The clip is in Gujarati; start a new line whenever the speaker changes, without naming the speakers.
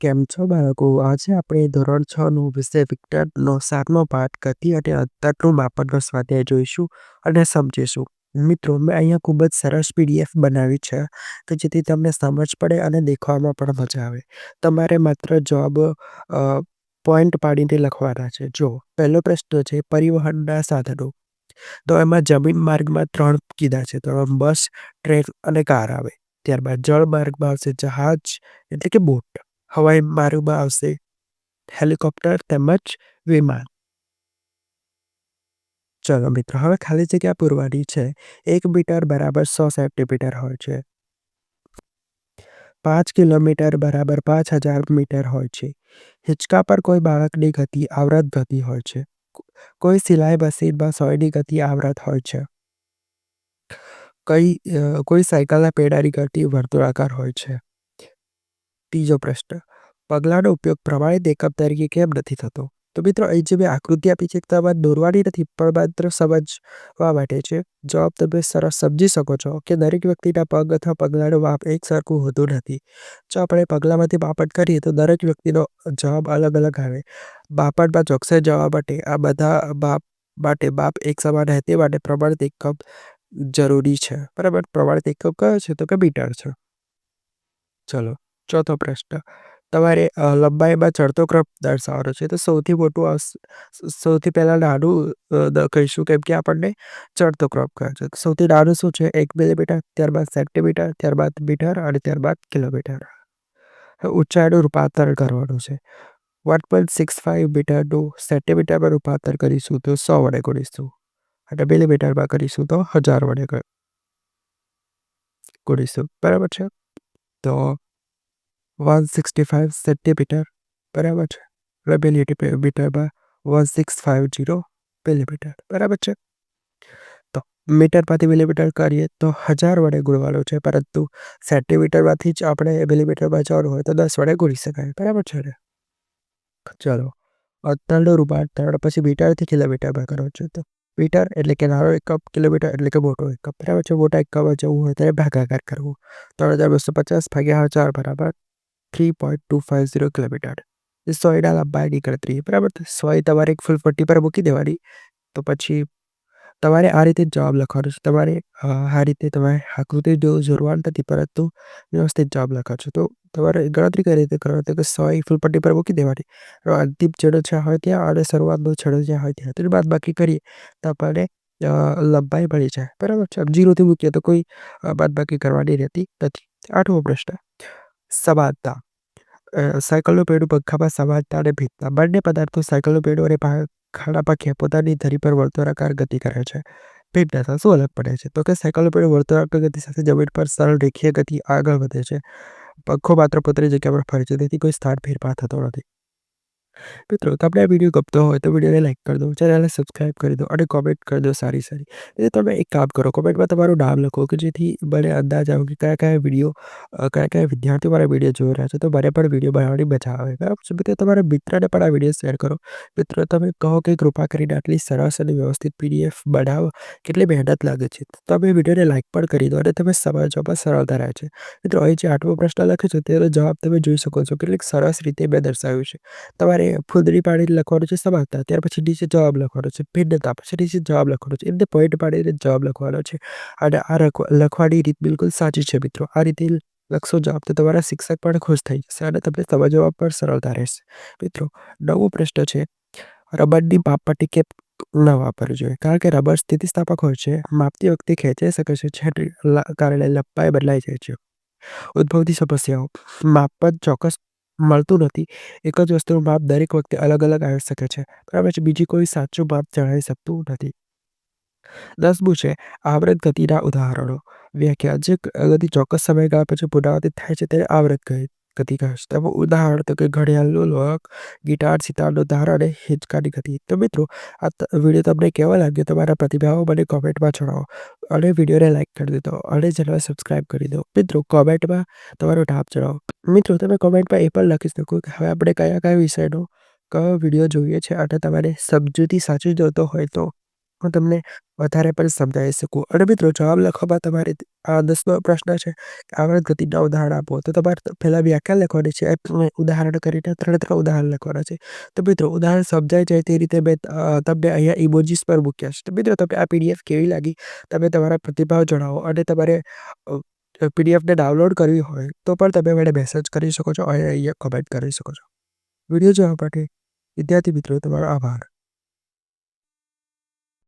કેમ છો બાળકો? આજે આપણે ધોરણ છ નું વિષય વિજ્ઞાનનો સાતમો પાઠ ગતિ અને અંતરનું માપનનો સ્વાધ્યાય જોઈશું અને સમજીશું. મિત્રો મેં અહીંયા ખૂબ જ સરસ પીડીએફ બનાવી છે કે જેથી તમને સમજ પડે અને દેખવામાં પણ મજા આવે. તમારે માત્ર જવાબ પોઈન્ટ પાડીને લખવાના છે. જો પહેલો પ્રશ્ન છે પરિવહનના સાધનો. તો એમાં જમીન માર્ગમાં ત્રણ કીધા છે. તો બસ, ટ્રેન અને કાર આવે. ત્યારબાદ જળ માર્ગમાં આવશે જહાજ એટલે કે બોટ. હવાઈ માર્ગમાં આવશે હેલિકોપ્ટર તેમજ વિમાન. ચલો મિત્રો, હવે ખાલી જગ્યા પૂરવાની છે. એક મીટર બરાબર સો સેન્ટીમીટર હોય છે. પાંચ કિલોમીટર બરાબર પાંચ હજાર મીટર હોય છે. હિંચકા પર કોઈ બાળકની ગતિ આવૃત્ત ગતિ હોય છે. કોઈ સિલાઈ મશીનમાં સોયની ગતિ આવૃત્ત હોય છે. કઈ કોઈ સાયકલના પેડાની ગતિ વર્તુળાકાર હોય છે. ત્રીજો પ્રશ્ન, પગલાંનો ઉપયોગ પ્રમાણિત એકમ તરીકે કેમ નથી થતો? તો મિત્રો, અહીં જે મેં આકૃતિ આપી છે તમારે દોરવાની નથી, પણ માત્ર સમજવા માટે છે. જવાબ તમે સરસ સમજી શકો છો કે દરેક વ્યક્તિના પગ અથવા પગલાંનું માપ એક સરખું હોતું નથી. જો આપણે પગલાંમાંથી માપન કરીએ, તો દરેક વ્યક્તિનો જવાબ અલગ અલગ આવે. માપનમાં ચોકસાઈ જવા માટે આ બધા માપ માટે માપ એક સમાન રહે, તે માટે પ્રમાણિત એકમ જરૂરી છે. બરાબર પ્રમાણિત એકમ કયો છે તો કે મીટર છે. ચલો ચોથો પ્રશ્ન તમારે લંબાઈમાં ચડતો ક્રમ દર્શાવવાનો છે. તો સૌથી મોટું સૌથી પહેલાં નાનું કહીશું કેમ કે આપણને ચડતો ક્રમ કહે છે. સૌથી નાનું શું છે એક મિલીમીટર, ત્યારબાદ સેન્ટીમીટર, ત્યારબાદ મીટર અને ત્યારબાદ કિલોમીટર. ઊંચાઈનું રૂપાંતર કરવાનું છે. વન પોઈન્ટ સિક્સ ફાઇવ મીટરનું સેન્ટીમીટરમાં રૂપાંતર કરીશું તો સો વડે ગુણીશું અને મિલીમીટરમાં કરીશું તો હજાર વડે ગુણીશું બરાબર છે. તો વન સિક્સટી ફાઇવ સેન્ટીમીટર, બરાબર છે. એટલે મિલીમીટરમાં one six five zero millimetre, બરાબર છે. તો મીટરમાંથી મિલીમીટર કરીએ તો હજાર વડે ગુણવાનું છે, પરંતુ સેન્ટીમીટરમાંથી જ આપણે મિલીમીટરમાં જવાનું હોય તો દસ વડે ગુણી શકાય, બરાબર છે ને. ચલો, અંતરનું રૂપાંતરણ પછી મીટરથી કિલોમીટરમાં કરો છે તો મીટર એટલે કે નાનો એકમ, કિલોમીટર એટલે કે મોટો એકમ, બરાબર છે. મોટા એકમમાં જવું હોય ત્યારે ભાગાકાર કરવો. ત્રણ હજાર બસો પચાસ ભાગ્યા હજાર બરાબર three point two five zero kilometre. સોયના લંબાઈની ગણતરી બરાબર? સો એ તમારે એક ફૂલ પટ્ટી પર મૂકી દેવાની. તો પછી તમારે આ રીતે જવાબ લખવાનો છે. તમારે આ રીતે તમારે આકૃતિ જોડવાનું નથી, પરંતુ વ્યવસ્થિત જવાબ લખવાનો છો. તો તમારે ગણતરી કઈ રીતે કરવાની? કે સો એ ફૂલ પટ્ટી પર મૂકી દેવાની. અંતિમ છેડો જ્યાં હોય ત્યાં અને શરૂઆતનો છેડો જ્યાં હોય ત્યાં. ત્યાર બાદ બાકી કરીએ તો આપણને લંબાઈ મળી જાય. બરાબર છે. જીરોથી મૂકીએ તો કોઈ બાદબાકી કરવાની રહેતી નથી. આઠમો પ્રશ્ન. સાયકલનું પેડું પંખામાં સવારતા અને ભિન્નતા બંને પદાર્થો સાયકલનું પૈડું અને ખાડા પગે પોતાની ધરી પર વર્તુળાકાર ગતિ કરે છે. ભિન્નતા શું અલગ પડે છે તો કે સાયકલનું પૈડું વર્તુળાકાર ગતિ સાથે જમીન પર સરળ રેખીય ગતિ આગળ વધે છે. પંખો માત્ર પોતાની જગ્યા પર ફરે છે, તેથી કોઈ સ્થાન ફેરફાર થતો નથી. મિત્રો તમને આ વીડિયો ગમતો હોય તો વિડીયોને લાઈક કરી દો ચેનલને સબસ્ક્રાઈબ કરી દો અને કોમેન્ટ કરી દો સારી સારી. એટલે તમે એક કામ કરો કોમેન્ટમાં તમારું નામ લખો કે જેથી મને અંદાજ આવે કે કયા કયા વીડિયો કયા કયા વિદ્યાર્થીઓ મારા વીડિયો જોઈ રહ્યા છે, તો મને પણ વીડિયો બનાવવાની મજા આવે. બરાબર તમારા મિત્રને પણ આ વીડિયો શેર કરો. મિત્રો, તમે કહો કે કૃપા કરીને આટલી સરસ અને વ્યવસ્થિત પીડીએફ બનાવો, કેટલી મહેનત લાગે છે? તમે વિડીયોને લાઈક પણ કરી દો અને તમે સમજવામાં સરળતા રહે છે. મિત્રો, અહીં જે આઠમો પ્રશ્ન લખ્યો છે, તેનો જવાબ તમે જોઈ શકો છો કેટલીક સરસ રીતે મેં દર્શાવ્યું છે. તમારે ફૂદરી પાડીને લખવાનું છે, સમાનતા. ત્યાર પછી નીચે જવાબ લખવાનો છે, ભિન્નતા. પછી નીચે જવાબ લખવાનો છે. એમને પોઈન્ટ પાડીને જવાબ લખવાનો છે. અને આ લખવાની રીત બિલકુલ સાચી છે મિત્રો. આ રીતે લખશો જવાબ તો તમારા શિક્ષક પણ ખુશ થઈ જશે અને તમને સમજવામાં પણ સરળતા રહેશે. મિત્રો, નવો પ્રશ્ન છે, રબરની માપપટ્ટી કેપ ન વાપરવી જોઈએ? કારણ કે રબર સ્થિતિસ્થાપક હોય છે, માપતી વખતે ખેંચાઈ શકે છે, જેને કારણે લંબાઈ બદલાઈ જાય છે. ઉદ્ભવતી સમસ્યાઓ. માપન ચોક્કસ મળતું નથી. એક જ વસ્તુનું માપ દરેક વખતે અલગ અલગ આવી શકે છે, બરાબર છે? બીજી કોઈ સાચું માપ જણાવી શકતું નથી. દસમું છે આવૃત ગતિના ઉદાહરણો. વ્યાખ્યા, જે ગતિ ચોક્કસ સમયગાળા પછી પુનરાવર્તિત થાય છે તેને આવૃત્ત ગતિ કહે છે. તેમાં ઉદાહરણ તો કે ઘડિયાળનું લોક, ગિટાર, સિતારનું ધાર અને હિંચકાની ગતિ. તો મિત્રો, આ વીડિયો તમને કેવો લાગ્યો? તમારા પ્રતિભાવો મને કોમેન્ટમાં જણાવો. અને વિડીયોને લાઈક કરી દીધો અને ચેનલ સબસ્ક્રાઈબ કરી દો. મિત્રો કોમેન્ટમાં તમારો ઢાપ ચડાવો. મિત્રો, તમે કોમેન્ટમાં એ પણ લખી શકો કે હવે આપણે કયા કયા વિષયનો કયો વીડિયો જોઈએ છે અને તમારે સમજૂતી સાચી જોતો હોય તો. હું તમને વધારે પણ સમજાવી શકું. અને મિત્રો, જવાબ લખવામાં તમારે આ દસમો પ્રશ્ન છે કે આવર્ત ગતિના ઉદાહરણ આપો. તો તમારે પહેલાં વ્યાખ્યા લખવાની છે. ઉદાહરણ કરીને ત્રણ ત્રણ ઉદાહરણ લખવાના છે. તો મિત્રો, ઉદાહરણ સમજાઈ જાય તે રીતે મેં તમને અહીંયા ઇમોજીસ પર મૂક્યા છે. તો મિત્રો, તમને આ પીડીએફ કેવી લાગી? તમે તમારા પ્રતિભાવ જણાવો. અને તમારે પીડીએફને ડાઉનલોડ કરવી હોય તો પણ તમે મને મેસેજ કરી શકો છો. અને અહીંયા કમેન્ટ કરી શકો છો. વીડિયો જોવા માટે વિદ્યાર્થી મિત્રો, તમારો આભાર.